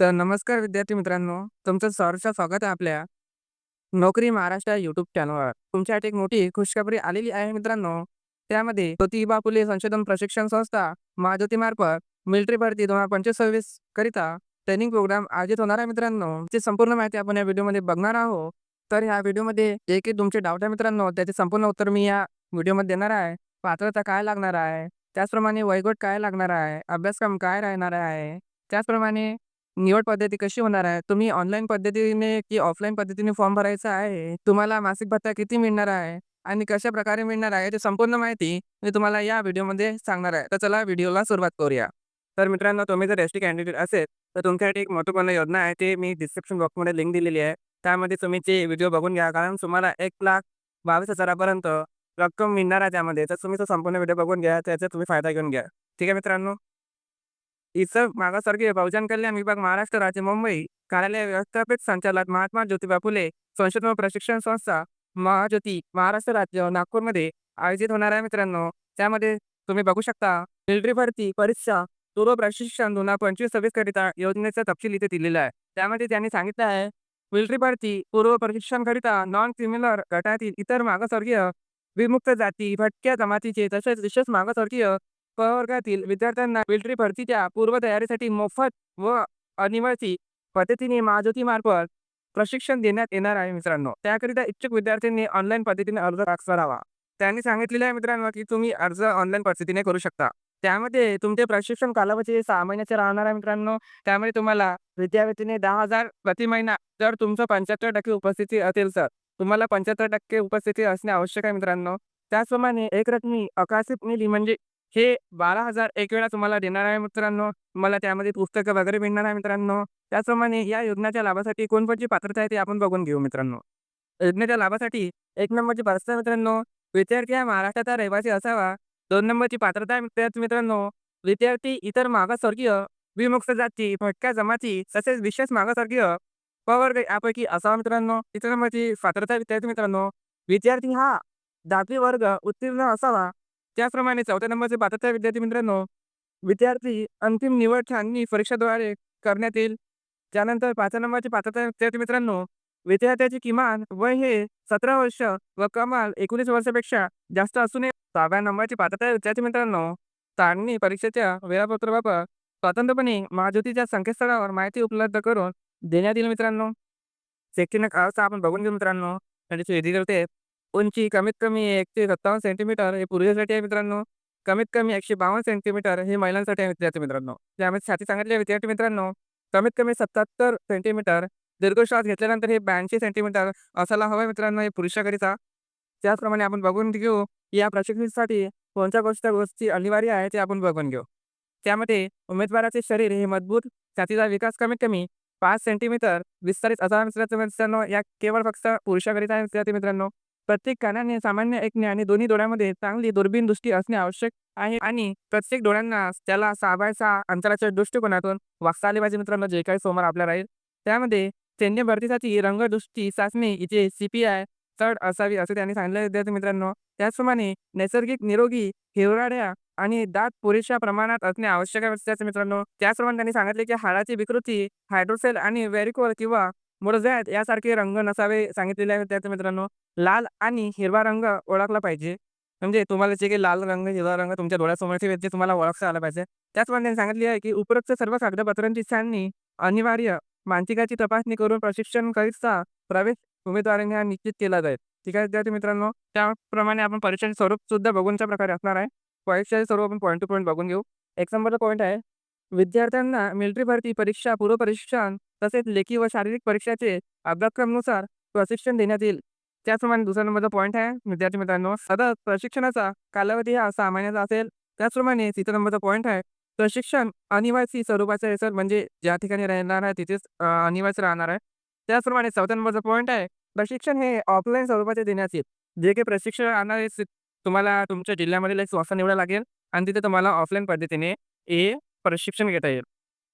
तर नमस्कार विद्यार्थी मित्रांनो, तुमचं सहर्ष स्वागत आहे आपल्या नोकरी महाराष्ट्र यूट्यूब चॅनलवर. तुमच्यासाठी एक मोठी खुशखबरी आलेली आहे मित्रांनो. त्यामध्ये ज्योतिबा फुले संशोधन प्रशिक्षण संस्था महाज्योतीमार्फत मिलिटरी भरती 2025 करिता ट्रेनिंग प्रोग्राम आयोजित होणार आहे मित्रांनो. ती संपूर्ण माहिती आपण या व्हिडिओमध्ये बघणार आहोत. तर ह्या व्हिडिओमध्ये जे काही तुमचे डाऊट आहे मित्रांनो, त्याचे संपूर्ण उत्तर मी या व्हिडिओमध्ये देणार आहे. पात्रता काय लागणार आहे, त्याचप्रमाणे वयोगट काय लागणार आहे, अभ्यासक्रम काय राहणार आहे, त्याचप्रमाणे निवड पद्धती कशी होणार आहे, तुम्ही ऑनलाईन पद्धतीने की ऑफलाईन पद्धतीने फॉर्म भरायचा आहे, तुम्हाला मासिक भत्ता किती मिळणार आहे आणि कशा प्रकारे मिळणार आहे, ते संपूर्ण माहिती मी तुम्हाला या व्हिडिओमध्ये सांगणार आहे. तर चला व्हिडिओला सुरुवात करूया. तर मित्रांनो, तुम्ही जर एस-टी कॅन्डिडेट असेल, तर तुमच्यासाठी एक महत्त्वपूर्ण योजना आहे. ते मी डिस्क्रिप्शन बॉक्समध्ये लिंक दिलेली आहे. त्यामध्ये तुम्ही ते व्हिडिओ बघून घ्या. कारण तुम्हाला एक लाख बावीस हजारापर्यंत रक्कम मिळणार आहे त्यामध्ये. तर तुम्ही तो संपूर्ण व्हिडिओ बघून घ्या. त्याचा तुम्ही फायदा घेऊन घ्या. ठीक आहे मित्रांनो? इतर मागासवर्गीय बहुजन कल्याण विभाग महाराष्ट्र राज्य मुंबई कार्यालय व्यवस्थापित संचालक महात्मा ज्योतिबा फुले संशोधन व प्रशिक्षण संस्था महाज्योती महाराष्ट्र राज्य नागपूरमध्ये आयोजित होणार आहे मित्रांनो. त्यामध्ये तुम्ही बघू शकता मिलिटरी भरती परीक्षा पूर्व प्रशिक्षण 2025 26 करिता योजनेचा तपशील इथे दिलेला आहे. त्यामध्ये त्यांनी सांगितलं आहे, मिलिटरी भरती पूर्व प्रशिक्षण करिता नॉन क्रिमिनल गटातील इतर मागासवर्गीय, विमुक्त जाती, भटक्या जमातीचे तसेच विशेष मागासवर्गीय प्रवर्गातील विद्यार्थ्यांना मिलिटरी भरतीच्या पूर्वतयारीसाठी मोफत व अनिवासी पद्धतीने महाज्योतीमार्फत प्रशिक्षण देण्यात येणार आहे मित्रांनो. त्याकरिता इच्छुक विद्यार्थ्यांनी ऑनलाईन पद्धतीने अर्ज करावा. त्यांनी सांगितलेलं आहे मित्रांनो, की तुम्ही अर्ज ऑनलाईन पद्धतीने करू शकता. त्यामध्ये तुमचे प्रशिक्षण कालावधी सहा महिन्याचे राहणार आहे मित्रांनो. त्यामध्ये तुम्हाला विद्यार्थीने दहा हजार प्रति महिना जर तुमचं 75% उपस्थिती असेल तर. तुम्हाला 75% उपस्थिती असणे आवश्यक आहे मित्रांनो. त्याचप्रमाणे एकरकमी अकासिक निधी म्हणजे हे बारा हजार एक वेळा तुम्हाला देणार आहे मित्रांनो. तुम्हाला त्यामध्ये पुस्तकं वगैरे मिळणार आहे मित्रांनो. त्याचप्रमाणे या योजनेच्या लाभासाठी कोणकोणची पात्रता आहे ते आपण बघून घेऊ मित्रांनो. योजनेच्या लाभासाठी एक नंबरची पात्रता मित्रांनो, विद्यार्थी हा महाराष्ट्राचा रहिवासी असावा. दोन नंबरची पात्रता आहे मित्रांनो, विद्यार्थी इतर मागासवर्गीय, विमुक्त जाती, भटक्या जमाती तसेच विशेष मागासवर्गीय प्रवर्ग यापैकी असावा मित्रांनो. तिसऱ्या नंबरची पात्रता विद्यार्थी मित्रांनो, विद्यार्थी हा 10वी वर्ग उत्तीर्ण असावा. त्याचप्रमाणे चौथ्या नंबरचे पात्रता विद्यार्थी मित्रांनो, विद्यार्थी अंतिम निवड छाननी परीक्षाद्वारे करण्यात येईल. त्यानंतर पाचव्या नंबरची पात्रता विद्यार्थी मित्रांनो, विद्यार्थ्याचे किमान वय हे 17 वर्ष व कमाल 19 वर्षापेक्षा जास्त असू नये. सहाव्या नंबरची पात्रता विद्यार्थी मित्रांनो, चाचणी परीक्षेच्या वेळापत्रबाबत स्वतंत्रपणे महाज्योतीच्या संकेतस्थळावर माहिती उपलब्ध करून देण्यात येईल मित्रांनो. शैक्षणिक अवस्था आपण बघून घेऊ मित्रांनो. त्यांची फिजिकल टेस्ट उंची कमीत कमी 157 सेंटीमीटर हे पुरुषांसाठी आहे मित्रांनो. कमीत कमी 152 सेंटीमीटर हे महिलांसाठी आहे विद्यार्थी मित्रांनो. त्यामध्ये छाती सांगितले विद्यार्थी मित्रांनो, कमीत कमी 77 सेंटीमीटर. दीर्घ श्वास घेतल्यानंतर हे 82 सेंटीमीटर असायला हवं मित्रांनो हे पुरुषाकरिता. त्याचप्रमाणे आपण बघून घेऊ या प्रशिक्षणासाठी कोणत्या कोणत्या गोष्टी अनिवार्य आहे ते आपण बघून घेऊ. त्यामध्ये उमेदवाराचे शरीर हे मजबूत, छातीचा विकास कमीत कमी पाच सेंटीमीटर विस्तारित असावा मित्रांनो. या केवळ फक्त पुरुषाकरिता आहे विद्यार्थी मित्रांनो. प्रत्येक कानाने सामान्य ऐकणे आणि दोन्ही डोळ्यामध्ये चांगली दुर्बीण दृष्टी असणे आवश्यक आहे आणि प्रत्येक डोळ्यांना त्याला सहा बाय 6 अंतराच्या दृष्टिकोनातून वाचता आले पाहिजे मित्रांनो जे काही समोर आपल्या राहील. त्यामध्ये सैन्य भरतीसाठी रंगदृष्टी चाचणी इथे सी-पी-आय चढ असावी असे त्यांनी सांगितले विद्यार्थी मित्रांनो. त्याचप्रमाणे नैसर्गिक निरोगी हिवराड्या आणि दात पुरेशा प्रमाणात असणे आवश्यक आहे मित्रांनो. त्याचप्रमाणे त्यांनी सांगितले, की हाडाची विकृती, हायड्रोसेल आणि व्हेरिकोल किंवा मोझॅक यासारखे रंग नसावे सांगितलेले आहे विद्यार्थी मित्रांनो. लाल आणि हिरवा रंग ओळखला पाहिजे. म्हणजे तुम्हाला जे काही लाल रंग, हिरवा रंग तुमच्या डोळ्यासमोरचे ठेवेल ते तुम्हाला ओळखता आला पाहिजे. त्याचप्रमाणे त्यांनी सांगितले आहे, की उपरोक्त सर्व कागदपत्रांची छाननी अनिवार्य, मानसिकाची तपासणी करून प्रशिक्षण करिता प्रवेश उमेदवारांना निश्चित केला जाईल. ठीक आहे विद्यार्थी मित्रांनो. त्याप्रमाणे आपण परीक्षेचे स्वरूप सुद्धा बघूनच्या प्रकारे असणार आहे. परीक्षेचे स्वरूप आपण पॉईंट टू पॉईंट बघून घेऊ. एक नंबरचा पॉईंट आहे, विद्यार्थ्यांना मिलिटरी भरती परीक्षा, पूर्व प्रशिक्षण तसेच लेखी व शारीरिक परीक्षेचे अभ्यासक्रमानुसार प्रशिक्षण देण्यात येईल. त्याचप्रमाणे दुसरा नंबरचा पॉईंट आहे विद्यार्थी मित्रांनो, सदर प्रशिक्षणाचा कालावधी हा सहा महिन्याचा असेल. त्याचप्रमाणे तिसरा नंबरचा पॉईंट आहे, प्रशिक्षण अनिवासी स्वरूपाचे असेल म्हणजे ज्या ठिकाणी राहणार आहे तिथेच अनिवासी राहणार आहे. त्याचप्रमाणे चौथ्या नंबरचा पॉईंट आहे, प्रशिक्षण हे ऑफलाईन स्वरूपाचे देण्यात येईल. जे काही प्रशिक्षण राहणार आहे तुम्हाला तुमच्या जिल्ह्यामधील एक संस्था निवडावं लागेल आणि तिथे तुम्हाला ऑफलाईन पद्धतीने हे प्रशिक्षण घेता येईल.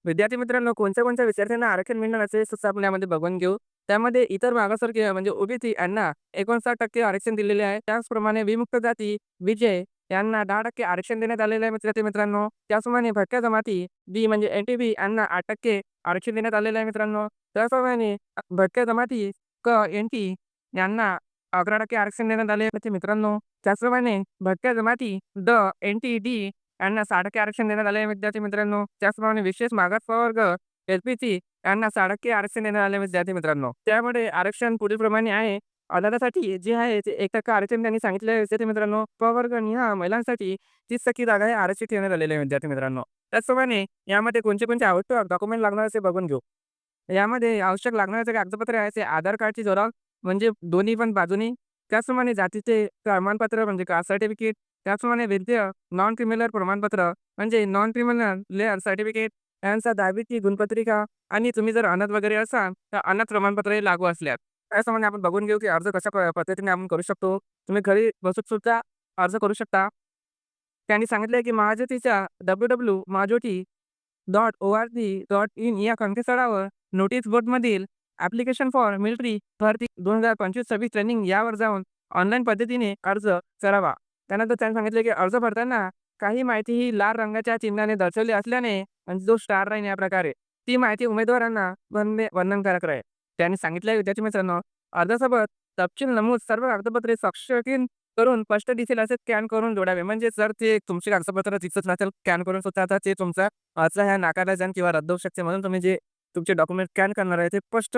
विद्यार्थी मित्रांनो, कोणत्या कोणत्या विद्यार्थ्यांना आरक्षण मिळणार असेल सुद्धा आपण यामध्ये बघून घेऊ. त्यामध्ये इतर मागासवर्गीय म्हणजे ओबीसी यांना 59% आरक्षण दिलेले आहे. त्याचप्रमाणे विमुक्त जाती, विजय यांना 10% आरक्षण देण्यात आलेले आहे विद्यार्थी मित्रांनो. त्याचप्रमाणे भटक्या जमाती बी म्हणजे एन-टी-बी यांना आठ टक्के आरक्षण देण्यात आलेले आहे मित्रांनो त्याचप्रमाणे भटक्या जमाती क एन टी यांना अकरा टक्के आरक्षण देण्यात आले मित्रांनो त्याचप्रमाणे भटक्या जमाती ड एन टी डी यांना साठ टक्के आरक्षण देण्यात आले. विद्यार्थी मित्रांनो त्याचप्रमाणे विशेष मागास प्रवर्ग एल पी सी यांना साठ टक्के आरक्षण देण्यात आले विद्यार्थी मित्रांनो. त्यामुळे आरक्षण पुढील प्रमाणे आहे. अदालतासाठी जे आहे ते एक टक्का आरक्षण त्यांनी सांगितले आहे विद्यार्थी मित्रांनो. प्रवर्ग निहा महिलांसाठी तीस टक्के जागा हे आरक्षित ठेवण्यात आलेले आहे विद्यार्थी मित्रांनो. त्याचप्रमाणे यामध्ये कोणते कोणते आवश्यक डॉक्युमेंट लागणार असे बघून घेऊ. यामध्ये आवश्यक लागणारे कागदपत्रे आहे ते आधार कार्डची झेरॉक्स म्हणजे दोन्ही पण बाजूनी. त्याचप्रमाणे जातीचे प्रमाणपत्र म्हणजे कास्ट सर्टिफिकेट त्याचप्रमाणे विद्या नॉन क्रिमिनल प्रमाणपत्र म्हणजे नॉन क्रिमिनल लेअर सर्टिफिकेट यांचा दहावीची गुणपत्रिका आणि तुम्ही जर अनाथ वगैरे असाल तर अनाथ प्रमाणपत्र हे लागू असल्यात. त्याचप्रमाणे आपण बघून घेऊ की अर्ज कशा पद्धतीने आपण करू शकतो. तुम्ही घरी बसून सुद्धा अर्ज करू शकता. त्यांनी सांगितले की महाज्योतीच्या W W Mahajyoti dot O R G dot in या संकेतस्थळावर नोटीस बोर्डमधील ॲप्लिकेशन फॉर मिलिटरी भरती दोन हजार पंचवीस सव्वीस ट्रेनिंग यावर जाऊन ऑनलाईन पद्धतीने अर्ज करावा. त्यानंतर त्यांनी सांगितले की अर्ज भरताना काही माहिती ही लाल रंगाच्या चिन्हाने दर्शवली असल्याने म्हणजे जो स्टार राहीन या प्रकारे ती माहिती उमेदवारांना वर्णनकारक बंधनकारक त्यांनी सांगितले विद्यार्थी मित्रांनो अर्जासोबत तपशील नमूद सर्व कागदपत्रे सक्षम करून स्पष्ट दिसेल असे स्कॅन करून जोडावे. म्हणजे जर ते तुमचे कागदपत्र दिसत नसेल स्कॅन करून सुद्धा आता ते तुमचा अर्ज ह्या नाकारला जाईल किंवा रद्द होऊ शकते. म्हणून तुम्ही जे तुमचे डॉक्युमेंट स्कॅन करणार आहे ते स्पष्ट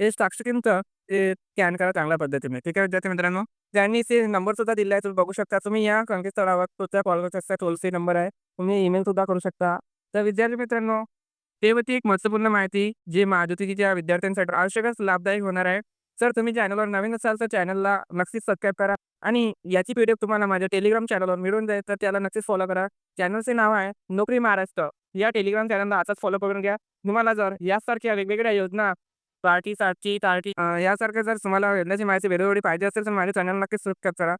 हे साक्षींत ते स्कॅन करा चांगल्या पद्धतीने. ठीक आहे विद्यार्थी मित्रांनो? त्यांनी ते नंबर सुद्धा दिला आहे तुम्ही बघू शकता. तुम्ही या संकेतस्थळावर सुद्धा कॉल करू शकता टोल फ्री नंबर आहे. तुम्ही ईमेल सुद्धा करू शकता. तर विद्यार्थी मित्रांनो ते होती एक महत्त्वपूर्ण माहिती जी महाज्योतीच्या विद्यार्थ्यांसाठी आवश्यकच लाभदायक होणार आहे. जर तुम्ही चॅनलवर नवीन असाल तर चॅनलला नक्कीच सबस्क्राईब करा आणि याची पी डी एफ तुम्हाला माझ्या टेलिग्राम चॅनलवर मिळून जाईल तर त्याला नक्कीच फॉलो करा. चॅनलचे नाव आहे नोकरी महाराष्ट्र. या टेलिग्राम चॅनलला आताच फॉलो करून घ्या. तुम्हाला जर यासारख्या वेगवेगळ्या योजना पार्टी साठी तार्टी यासारख्या जर तुम्हाला योजनेची माहिती वेळोवेळी पाहिजे असेल तर माझ्या चॅनल नक्कीच सबस्क्राईब करा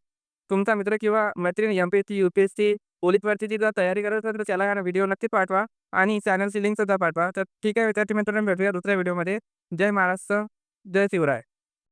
तुमचा मित्र किंवा मैत्रीण M P S C U P S C police भरतीची जर तयारी करत असेल तर त्याला हा व्हिडिओ नक्की पाठवा आणि चॅनलची लिंक सुद्धा पाठवा. तर ठीक आहे विद्यार्थी मित्रांनो भेटूया दुसऱ्या व्हिडिओमध्ये. जय महाराष्ट्र जय शिवराय.